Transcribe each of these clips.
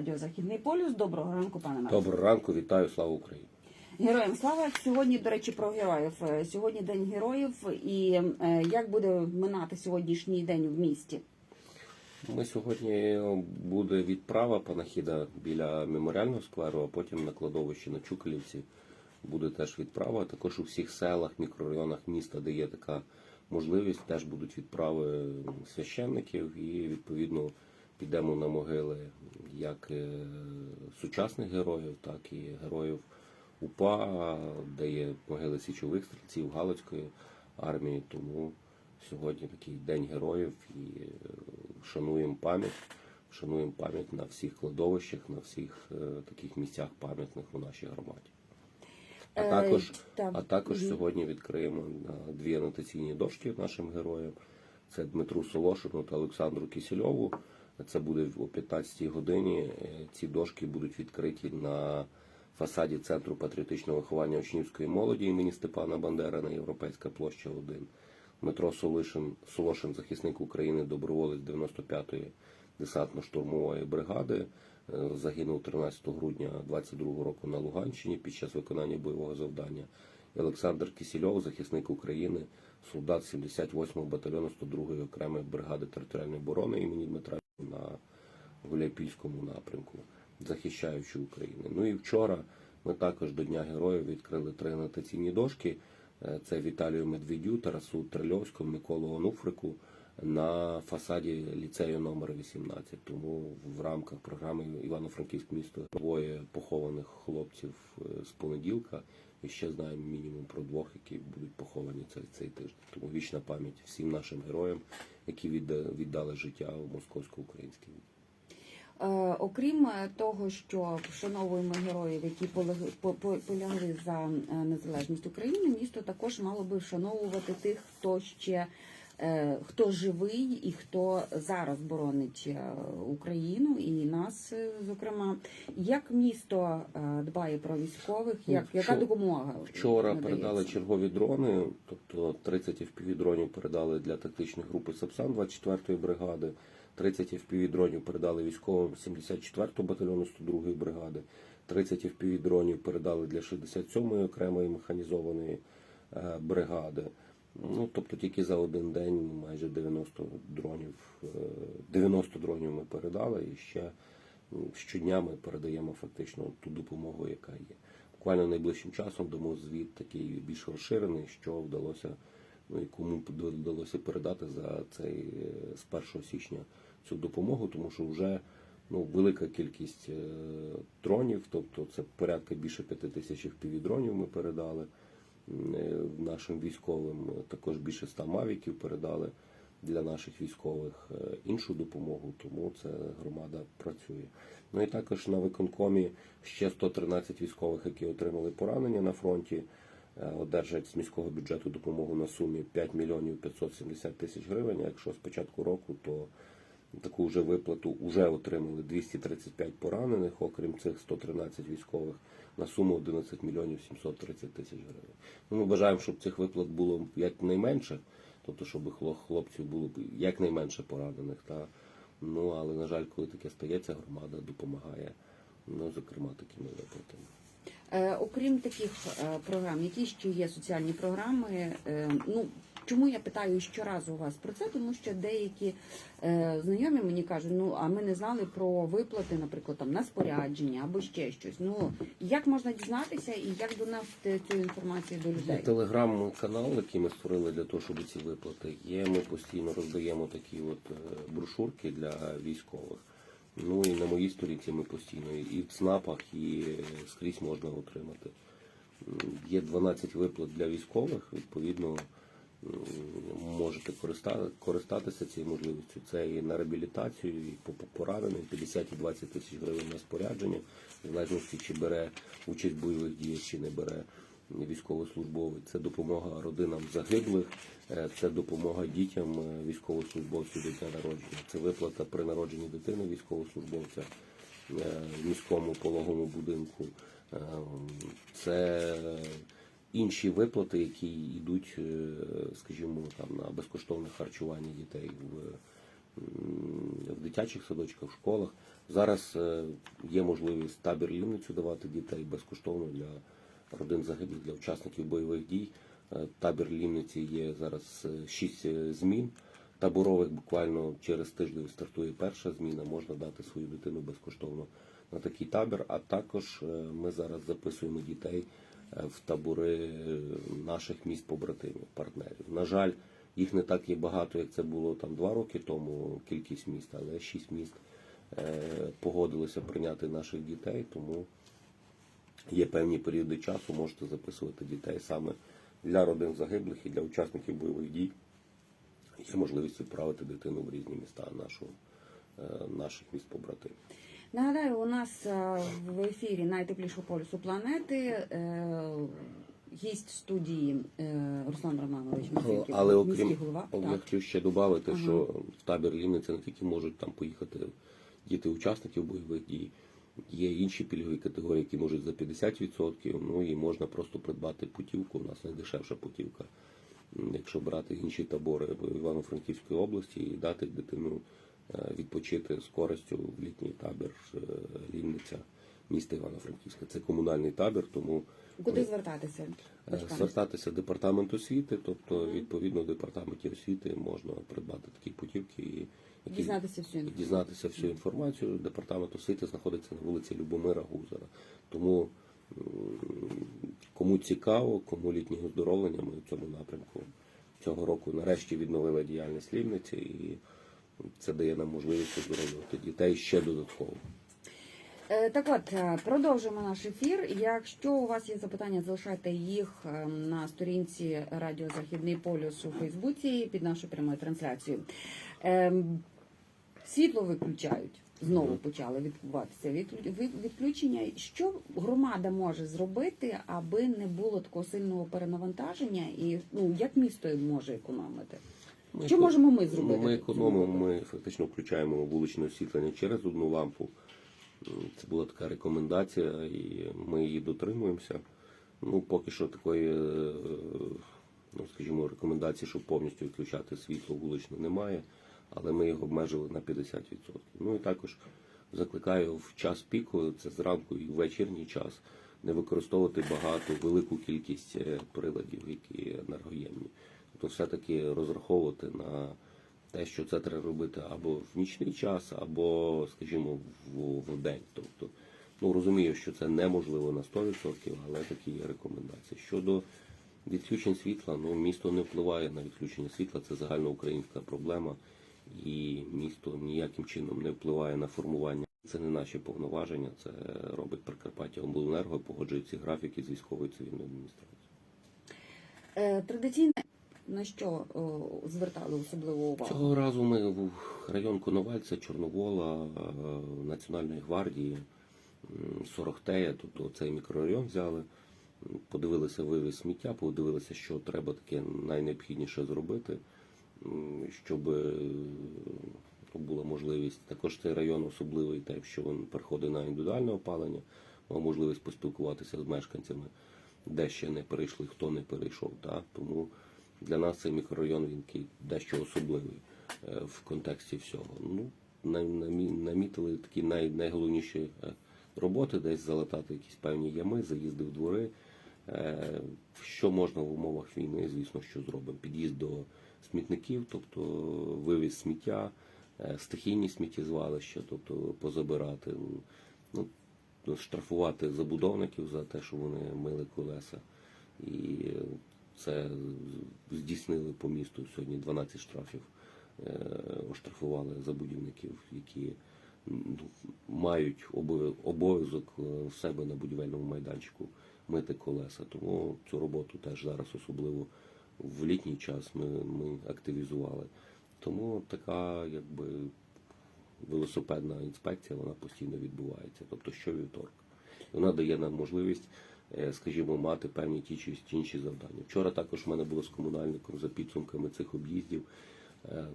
радіо Західний полюс. Доброго ранку, пане Мирославе. Доброго ранку, вітаю, слава Україні. Героям слава сьогодні. До речі, про героїв. Е, Сьогодні день героїв. І е, як буде минати сьогоднішній день в місті? Ми сьогодні буде відправа панахіда біля меморіального скверу, а потім на кладовищі на Чукалівці буде теж відправа. Також у всіх селах, мікрорайонах міста, де є така можливість, теж будуть відправи священників і відповідно підемо на могили як е, сучасних героїв, так і героїв УПА, де є могили січових стрільців Галицької армії. Тому сьогодні такий день героїв і е, шануємо пам'ять, шануємо пам'ять на всіх кладовищах, на всіх е, таких місцях пам'ятних у нашій громаді. А Е, також, а також сьогодні відкриємо дві анотаційні дошки нашим героям. Це Дмитру Солошину та Олександру Кісельову. Це буде о 15-й годині. Е, Ці дошки будуть відкриті на фасаді Центру патріотичного виховання учнівської молоді імені Степана Бандера на Європейська площа 1. Дмитро Солишин, Солошин, захисник України, доброволець 95-ї десантно-штурмової бригади. Е, Загинув 13 грудня 22 року на Луганщині під час виконання бойового завдання. І Олександр Кісільов, захисник України, солдат 78-го батальйону 102-ї окремої бригади територіальної оборони імені Дмитра на Гуляйпільському напрямку, захищаючи Україну. Ну і вчора ми також до Дня Героїв відкрили три анотаційні дошки. Е, Це Віталію Медведю, Тарасу Трильовському, Миколу Онуфрику на фасаді ліцею номер 18. Тому в рамках програми Івано-Франківськ місто двоє похованих хлопців е, з понеділка. І ще знаємо мінімум про двох, які будуть поховані цей, цей тиждень. Тому вічна пам'ять всім нашим героям, які відда- віддали життя в московсько-українській війні. Е, окрім е, того, що вшановуємо героїв, які полягли за незалежність України, місто також мало би вшановувати тих, хто ще хто живий і хто зараз боронить е, Україну і нас, е, зокрема. Як місто е, дбає про військових? Ну, Як яка допомога Вчора надається? передали чергові дрони, тобто 30 FPV дронів передали для тактичної групи Сапсан 24-ї бригади, 30 FPV дронів передали військовим 74-го батальйону 102-ї бригади, 30 FPV дронів передали для 67-ї окремої механізованої е, бригади. Ну, тобто тільки за один день майже 90 дронів, е, 90 дронів ми передали і ще щодня ми передаємо фактично ту допомогу, яка є. Буквально найближчим часом дамо звіт такий більш розширений, що вдалося, ну і кому вдалося передати за цей е, з 1 січня цю допомогу, тому що вже ну, велика кількість е, дронів, тобто це порядка більше 5 тисяч дронів ми передали е, нашим військовим. Також більше 100 мавіків передали для наших військових е, іншу допомогу, тому це громада працює. Ну і також на виконкомі ще 113 військових, які отримали поранення на фронті, е, одержать з міського бюджету допомогу на сумі 5 мільйонів 570 тисяч гривень. Якщо з початку року, то таку вже виплату вже отримали 235 поранених, окрім цих 113 військових, на суму 11 мільйонів 730 тисяч гривень. Ну, ми бажаємо, щоб цих виплат було якнайменше, тобто, щоб хло- хлопців було якнайменше поранених. Та, ну, але, на жаль, коли таке стається, громада допомагає, ну, зокрема, такими виплатами. Е, окрім таких е, програм, які ще є соціальні програми? Е, ну чому я питаю щоразу у вас про це? Тому що деякі е, знайомі мені кажуть, ну а ми не знали про виплати, наприклад, там на спорядження або ще щось. Ну як можна дізнатися і як донести цю інформацію до Є людей? телеграм-канал, який ми створили для того, щоб ці виплати є. Ми постійно роздаємо такі от е, брошурки для військових. Ну і на моїй сторінці ми постійно і в ЦНАПах, і е, скрізь можна отримати. Є 12 виплат для військових, відповідно можете користа- користатися цією можливістю. Це і на реабілітацію, і по по пораненим, 50 і 20 тисяч гривень на спорядження, в залежності чи бере участь в бойових діях, чи не бере військовослужбовець. Це допомога родинам загиблих, е, це допомога дітям е, військовослужбовців до народження. Це виплата при народженні дитини військовослужбовця е, в міському пологовому будинку. Це інші виплати, які йдуть, е, скажімо, там на безкоштовне харчування дітей в в дитячих садочках, в школах. Зараз е, є можливість табір лівницю давати дітей безкоштовно для родин загиблих, для учасників бойових дій. Е, Табір лівниці є зараз 6 змін. Таборових буквально через тиждень стартує перша зміна. Можна дати свою дитину безкоштовно на такий табір. А також ми зараз записуємо дітей в табори е, наших міст побратимів, партнерів. На жаль, їх не так є багато, як це було там два роки тому. Кількість міст, але шість міст е, погодилися прийняти наших дітей, тому є певні періоди часу, можете записувати дітей саме для родин загиблих і для учасників бойових дій. Є можливість відправити дитину в різні міста нашого, е, наших міст побратимів. Нагадаю, у нас е, в ефірі найтеплішого полюсу планети. е, Гість студії е, Руслан Романович Міський, Але окрім голова. я хотів ще додати, Ага. що в табір Лівниця не тільки можуть там поїхати діти учасників бойових дій, є інші пільгові категорії, які можуть за 50%, ну і можна просто придбати путівку. У нас найдешевша путівка. Якщо брати інші табори в Івано-Франківської області і дати дитину відпочити з користю в літній табір е, Лівниця міста Івано-Франківська. Це комунальний табір, тому Куди звертатися? Е, звертатися в департамент освіти, тобто відповідно в департаменті освіти можна придбати такі путівки і які- Дізнатися всю інформацію. дізнатися всю інформацію. Департамент освіти знаходиться на вулиці Любомира Гузара. Тому кому цікаво, кому літнього оздоровлення, ми в цьому напрямку цього року нарешті відновили діяльність лівниці, і це дає нам можливість оздоровлювати дітей ще додатково. Е, Так от, е, продовжимо наш ефір. Якщо у вас є запитання, залишайте їх е, на сторінці Радіо Західний полюс у Фейсбуці під нашою прямою трансляцією. Світло виключають. Знову почали відбуватися від- відключення. Що громада може зробити, аби не було такого сильного перенавантаження, і ну як місто може економити? Ми Що можемо ми зробити? Ми економимо, ми фактично включаємо вуличне освітлення через одну лампу. Це була така рекомендація, і ми її дотримуємося. Ну, поки що такої, е, ну, скажімо, рекомендації, щоб повністю відключати світло вуличне, немає, але ми його обмежили на 50%. Ну і також закликаю в час піку, це зранку і в вечірній час, не використовувати багато, велику кількість е, приладів, які енергоємні. Тобто все-таки розраховувати на те, що це треба робити або в нічний час, або, скажімо, в, в день. Тобто, ну розумію, що це неможливо на 100%, але такі є рекомендації. Щодо відключень світла, ну місто не впливає на відключення світла, це загальноукраїнська проблема, і місто ніяким чином не впливає на формування. Це не наші повноваження, це робить Прикарпаття Обленерго, погоджує ці графіки з військовою цивільною адміністрацією. Е, Традиційно на що о, звертали особливу увагу? Цього разу ми в район Коновальця, Чорновола, е, Національної гвардії, Сорохтея, тобто цей мікрорайон взяли, подивилися вивіз сміття, подивилися, що треба таке найнеобхідніше зробити, щоб е, була можливість. Також цей район особливий, те, що він переходить на індивідуальне опалення, мав можливість поспілкуватися з мешканцями, де ще не перейшли, хто не перейшов. Так? Тому для нас цей мікрорайон він дещо особливий е, в контексті всього. Ну, намітили такі най, найголовніші е, роботи, десь залатати якісь певні ями, заїзди в двори. Е, Що можна в умовах війни, звісно, що зробимо. Під'їзд до смітників, тобто вивіз сміття, стихійні сміттєзвалища, тобто позабирати. Ну, штрафувати забудовників за те, що вони мили колеса. І це здійснили по місту сьогодні 12 штрафів. е, Оштрафували забудівників, які ну, мають обов'язок е, в себе на будівельному майданчику мити колеса. Тому цю роботу теж зараз особливо в літній час ми, ми активізували. Тому така якби велосипедна інспекція вона постійно відбувається, тобто щовівторка. Вона дає нам можливість, скажімо, мати певні ті чи інші завдання. Вчора також в мене було з комунальником за підсумками цих об'їздів, е,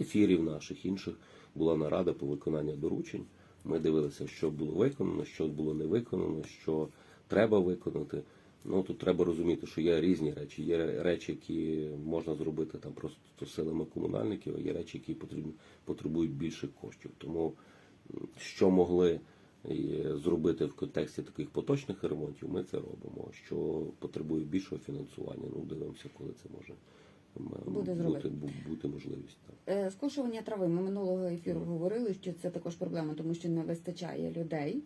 ефірів наших інших була нарада по виконанню доручень. Ми дивилися, що було виконано, що було не виконано, що треба виконати. Ну тут треба розуміти, що є різні речі. Є речі, які можна зробити там просто силами комунальників, а є речі, які потребують більше коштів. Тому що могли зробити в контексті таких поточних ремонтів, ми це робимо. Що потребує більшого фінансування, ну дивимося, коли це може Буде бути, бути можливість. Так. Е, Скошування трави. Ми минулого ефіру говорили, що це також проблема, тому що не вистачає людей.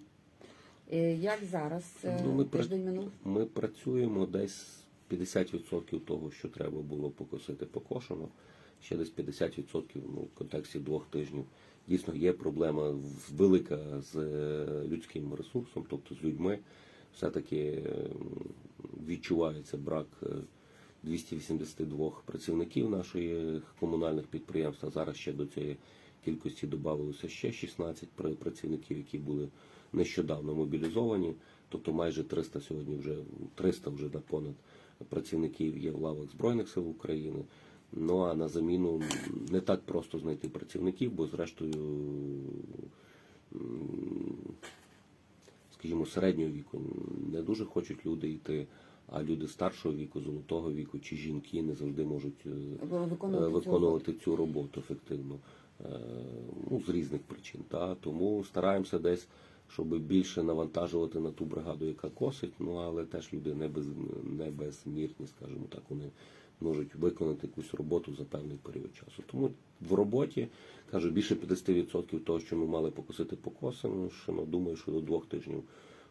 Е, Як зараз е, Ну, ми тиждень минув? Ми працюємо десь 50% того, що треба було покосити, покошено. Ще десь 50% ну, в контексті двох тижнів. Дійсно, є проблема велика з е, людським ресурсом, тобто з людьми. Все-таки е, відчувається брак е, 282 працівників нашої комунальних підприємств. А зараз ще до цієї кількості додавалося ще 16 пра- працівників, які були нещодавно мобілізовані. Тобто майже 300 сьогодні вже 300 вже на понад працівників є в лавах Збройних сил України. Ну а на заміну не так просто знайти працівників, бо зрештою, скажімо, середнього віку не дуже хочуть люди йти, а люди старшого віку, золотого віку чи жінки не завжди можуть е, Виконувати, е, цю виконувати цю роботу ефективно. Е, Ну, з різних причин. Та? Тому стараємося десь, щоб більше навантажувати на ту бригаду, яка косить, ну але теж люди не, без, не безмірні, скажімо так, вони можуть виконати якусь роботу за певний період часу. Тому в роботі, кажу, більше 50% того, що ми мали покосити, покосимо. Що, ну, думаю, що до двох тижнів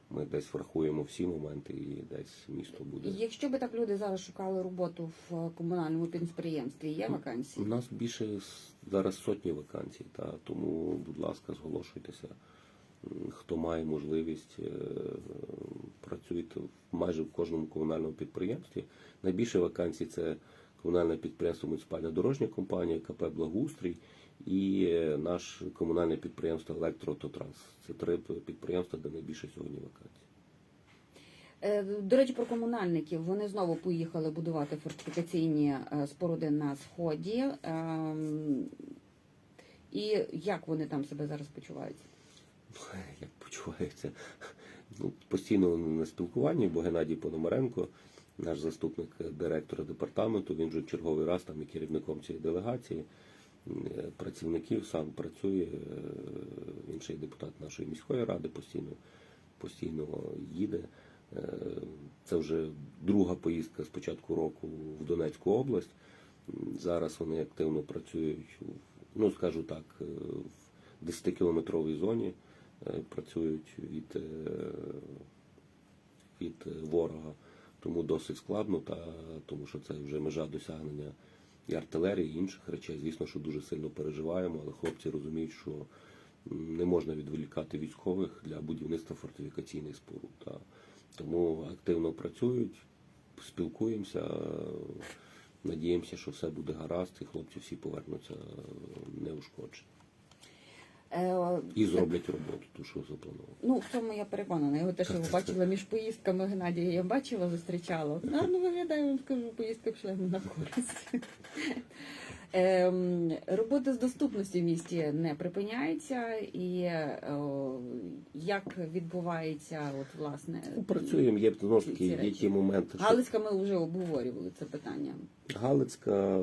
ми десь врахуємо всі моменти і десь місто буде. Якщо би так люди зараз шукали роботу в комунальному підприємстві, є вакансії? У нас більше зараз сотні вакансій, та тому, будь ласка, зголошуйтеся. Хто має можливість, е, працюйте в- майже в кожному комунальному підприємстві. Найбільше вакансій це комунальне підприємство муніципальна дорожня компанія, КП Благоустрій і е, наш комунальне підприємство Електрототранс. Це три підприємства, де найбільше сьогодні вакансій. Е, До речі, про комунальників вони знову поїхали будувати фортифікаційні споруди на сході. Ем, І як вони там себе зараз почувають? як почувається. Ну, постійно на спілкуванні, бо Геннадій Пономаренко, наш заступник директора департаменту, він вже черговий раз там і керівником цієї делегації, е, працівників сам працює. е, Він ще депутат нашої міської ради постійно, постійно їде. Е, Це вже друга поїздка з початку року в Донецьку область. Зараз вони активно працюють, ну скажу так, в 10-кілометровій зоні працюють від, е, від е, ворога. Тому досить складно, та, тому що це вже межа досягнення і артилерії, і інших речей. Звісно, що дуже сильно переживаємо, але хлопці розуміють, що не можна відволікати військових для будівництва фортифікаційних споруд. Та. Тому активно працюють, спілкуємося, е, надіємося, що все буде гаразд, і хлопці всі повернуться е, неушкоджені. Е, І зроблять роботу, ту, що заплановано. Ну, в цьому я переконана. Його теж його бачила між поїздками Геннадія. Я бачила, зустрічала. Гарно виглядає, вам скажу, поїздка пішла йому на користь. Ем, Робота з доступності в місті не припиняється, і е, як відбувається, от власне, Ну, Працюємо, є знову ж таки, є ті моменти, що Галицька ми вже обговорювали це питання. Галицька,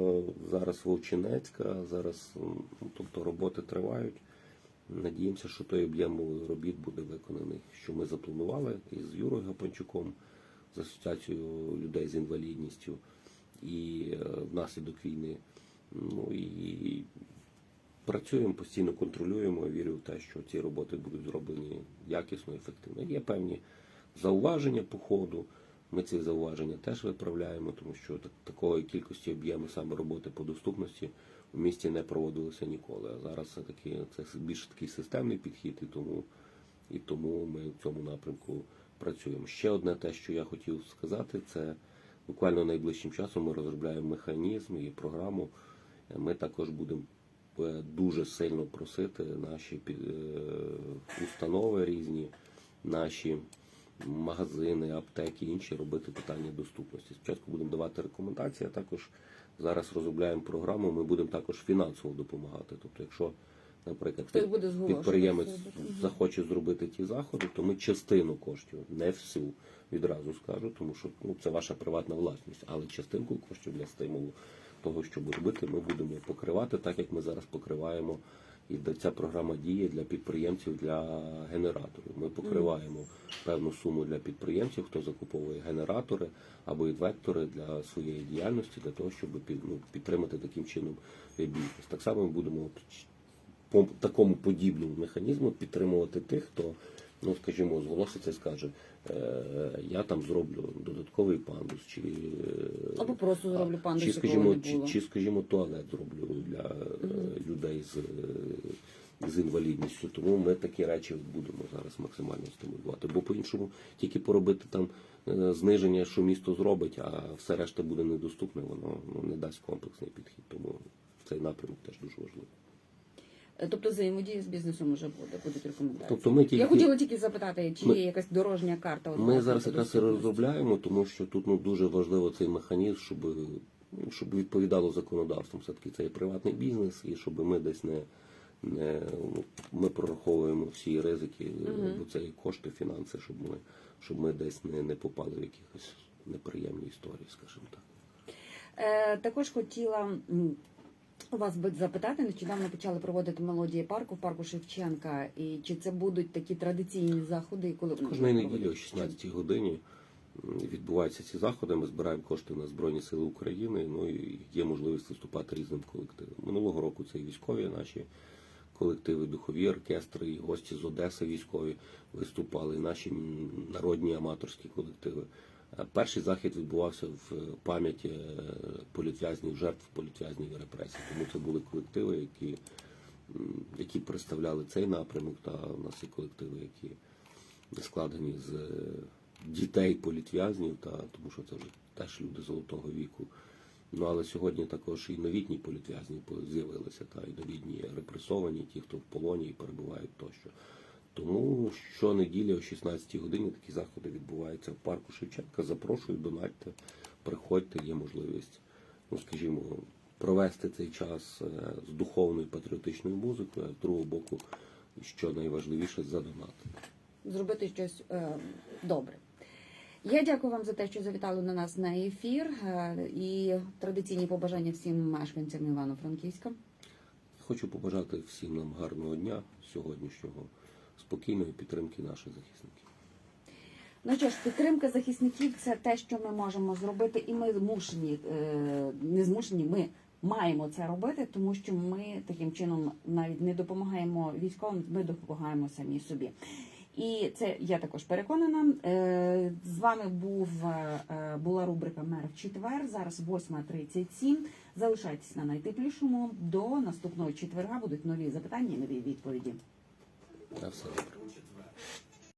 зараз Вовчинецька, зараз ну, тобто роботи тривають. Надіємося, що той об'єм робіт буде виконаний, що ми запланували із Юрою Гапанчуком, з асоціацією людей з інвалідністю і е, внаслідок війни. Ну і працюємо, постійно контролюємо. Вірю в те, що ці роботи будуть зроблені якісно, ефективно. Є певні зауваження по ходу. Ми ці зауваження теж виправляємо, тому що такої кількості об'єму саме роботи по доступності в місті не проводилося ніколи. А зараз все таки це більш такий системний підхід, і тому, і тому ми в цьому напрямку працюємо. Ще одне те, що я хотів сказати, це буквально найближчим часом ми розробляємо механізм і програму. Ми також будемо е, дуже сильно просити наші е, установи різні, наші магазини, аптеки, інші робити питання доступності. Спочатку будемо давати рекомендації, а також зараз розробляємо програму. Ми будемо також фінансово допомагати. Тобто, якщо наприклад, буде підприємець захоче зробити ті заходи, то ми частину коштів, не всю, відразу скажу, тому що ну, це ваша приватна власність, але частинку коштів для стимулу того, щоб робити, ми будемо покривати, так як ми зараз покриваємо. І ця програма діє для підприємців для генераторів. Ми покриваємо певну суму для підприємців, хто закуповує генератори або інвектори для своєї діяльності, для того, щоб ну, підтримати таким чином бізнес. Так само ми будемо по такому подібному механізму підтримувати тих, хто, ну скажімо, зголоситься і скаже, е, я там зроблю додатковий пандус, чи е, Або просто зроблю пандус, чи, скажімо, не чи, було. чи, скажімо, туалет зроблю для е, людей з, з інвалідністю. Тому ми такі речі будемо зараз максимально стимулювати. Бо по-іншому тільки поробити там зниження, що місто зробить, а все решта буде недоступне, воно ну, не дасть комплексний підхід. Тому цей напрямок теж дуже важливий. Е, Тобто взаємодія з бізнесом вже буде, будуть рекомендації. Тобто ми тільки- Я хотіла тільки запитати, чи Ми- є якась дорожня карта? Ми зараз якраз і розробляємо, тому що тут ну, дуже важливо цей механізм, щоб, ну, щоб відповідало законодавству. Все-таки це є приватний бізнес, і щоб ми десь не, не ми прораховуємо всі ризики, бо це і кошти, фінанси, щоб ми, щоб ми десь не, не попали в якихось неприємні історії, скажімо так. Е, також хотіла у вас би запитати, нещодавно почали проводити мелодії парку в парку Шевченка. І чи це будуть такі традиційні заходи, коли вони Кожної неділі о проводитися? 16 годині відбуваються ці заходи. Ми збираємо кошти на Збройні Сили України. Ну і є можливість виступати різним колективам. Минулого року це і військові наші колективи, духові оркестри, і гості з Одеси військові виступали, і наші народні аматорські колективи. Е, Перший захід відбувався в пам'яті е, політв'язнів, жертв політв'язнів і репресій. Тому це були колективи, які, які представляли цей напрямок, та у нас є колективи, які складені з е, дітей політв'язнів, та тому що це вже теж люди золотого віку. Ну але сьогодні також і новітні політв'язні з'явилися, та і новітні репресовані, ті, хто в полоні і перебувають тощо. Тому щонеділі о 16 годині такі заходи відбуваються в парку Шевченка. Запрошую, донатьте, приходьте, є можливість, ну скажімо, провести цей час е, з духовною патріотичною музикою, а з другого боку, що найважливіше, задонатити. зробити щось е, добре. Я дякую вам за те, що завітали на нас на ефір е, і традиційні побажання всім мешканцям Івано-Франківська. Хочу побажати всім нам гарного дня сьогоднішнього, спокійної підтримки наших захисників. Ну що ж, підтримка захисників це те, що ми можемо зробити, і ми змушені, е, не змушені, ми маємо це робити, тому що ми таким чином навіть не допомагаємо військовим, ми допомагаємо самі собі. І це я також переконана. Е, З вами був е, була рубрика Мер в четвер. Зараз 8.37. Залишайтесь на найтеплішому. До наступного четверга будуть нові запитання і нові відповіді. На все добре.